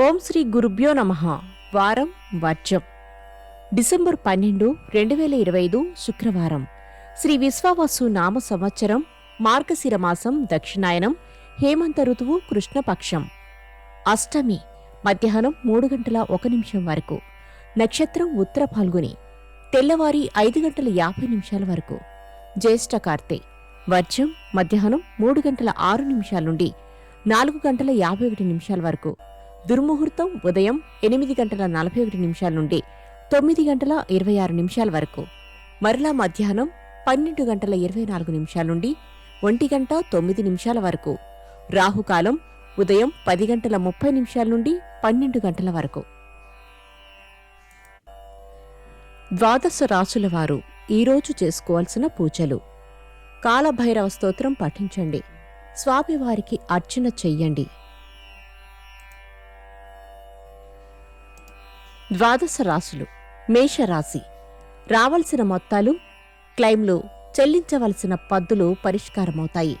ఓం శ్రీ గురుభ్యో నమ. వారం వర్జం. డిసెంబర్ పన్నెండు రెండు వేల ఇరవై ఐదు శుక్రవారం. శ్రీ విశ్వావసు నామ సంవత్సరం మార్గశిర మాసం దక్షిణాయనం హేమంత ఋతువు కృష్ణపక్షం. అష్టమి మధ్యాహ్నం మూడు గంటల ఒక నిమిషం వరకు. నక్షత్రం ఉత్తర పాల్గొని తెల్లవారి ఐదు గంటల యాభై నిమిషాల వరకు. జ్యేష్ఠ కార్తె వర్జం మధ్యాహ్నం మూడు గంటల ఆరు నిమిషాల నుండి నాలుగు గంటల యాభై ఒకటి నిమిషాల వరకు. దుర్ముహూర్తం ఉదయం ఎనిమిది గంటల నలభై ఒకటి నిమిషాల నుండి తొమ్మిది గంటల ఇరవై ఆరు నిమిషాల వరకు. మరలా మధ్యాహ్నం పన్నెండు గంటల ఇరవై నాలుగు నిమిషాల నుండి ఒంటి గంట తొమ్మిది నిమిషాల వరకు. రాహుకాలం ఉదయం పది గంటల ముప్పై నిమిషాల నుండి పన్నెండు గంటల వరకు. ద్వాదశ రాసుల వారు ఈరోజు చేసుకోవాల్సిన పూజలు. కాలభైరవ స్తోత్రం పఠించండి. స్వామివారికి అర్చన చెయ్యండి. ద్వాదశ రాశులు మేషరాశి. రావలసిన మొత్తాలు క్లైమ్లు చెల్లించవలసిన పద్దులు పరిష్కారమవుతాయి.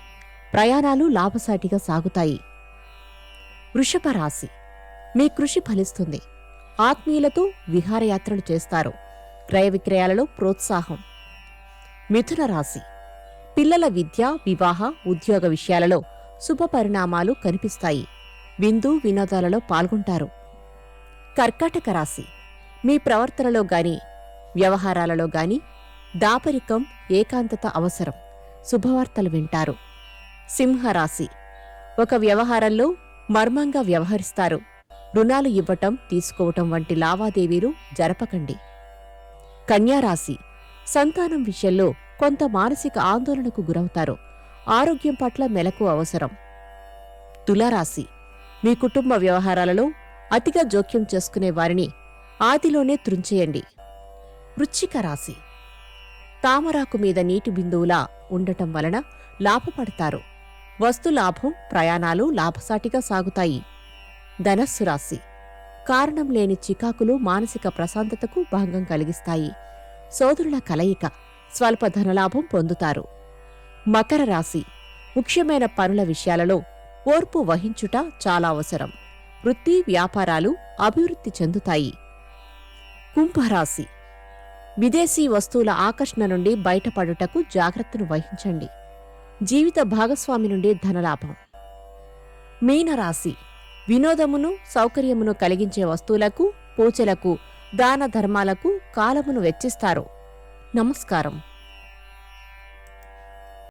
ప్రయాణాలు లాభసాటిగా సాగుతాయి. వృషభ రాశి. మీ కృషి ఫలిస్తుంది. ఆత్మీయులతో విహారయాత్రలు చేస్తారు. క్రయ విక్రయాలలో ప్రోత్సాహం. మిథున రాశి. పిల్లల విద్య వివాహ ఉద్యోగ విషయాలలో శుభ పరిణామాలు కనిపిస్తాయి. విందు వినోదాలలో పాల్గొంటారు. కర్కాటక రాశి. మీ ప్రవర్తనలో గాని వ్యవహారాలలో గాని దాపరికం ఏకాంతత అవసరం. శుభవార్తలు వింటారు. సింహరాశి. ఒక వ్యవహారంలో మర్మంగా వ్యవహరిస్తారు. రుణాలు ఇవ్వటం తీసుకోవటం వంటి లావాదేవీలు జరపకండి. కన్యారాశి సంతానం విషయంలో కొంత మానసిక ఆందోళనకు గురవుతారు. ఆరోగ్యం పట్ల మెలకు అవసరం. తులారాశి. మీ కుటుంబ వ్యవహారాలలో అతిగా జోక్యం చేసుకునే వారిని ఆదిలోనే త్రుంచేయండి వృచ్చిక రాశి. తామరాకు మీద నీటి బిందువులా ఉండటం వలన లాభపడతారు. వస్తు లాభం ప్రయాణాలు లాభసాటిగా సాగుతాయి. ధనస్సు రాశి. కారణం లేని చికాకులు మానసిక ప్రశాంతతకు భంగం కలిగిస్తాయి. సోదరుల కలయిక స్వల్ప ధనలాభం పొందుతారు. మకర రాశి. ముఖ్యమైన పనుల విషయాలలో ఓర్పు వహించుట చాలా అవసరం. వృత్తి వ్యాపారాలు అభివృద్ధి చెందుతాయి. కుంభరాశి. విదేశీ వస్తువుల ఆకర్షణ నుండి బయటపడుటకు జాగ్రత్తను వహించండి. జీవిత భాగస్వామి నుండి ధనలాభం. మీనరాశి. వినోదమును సౌకర్యమును కలిగించే వస్తువులకు పూజలకు దాన ధర్మాలకు కాలమును వెచ్చిస్తారు. నమస్కారం.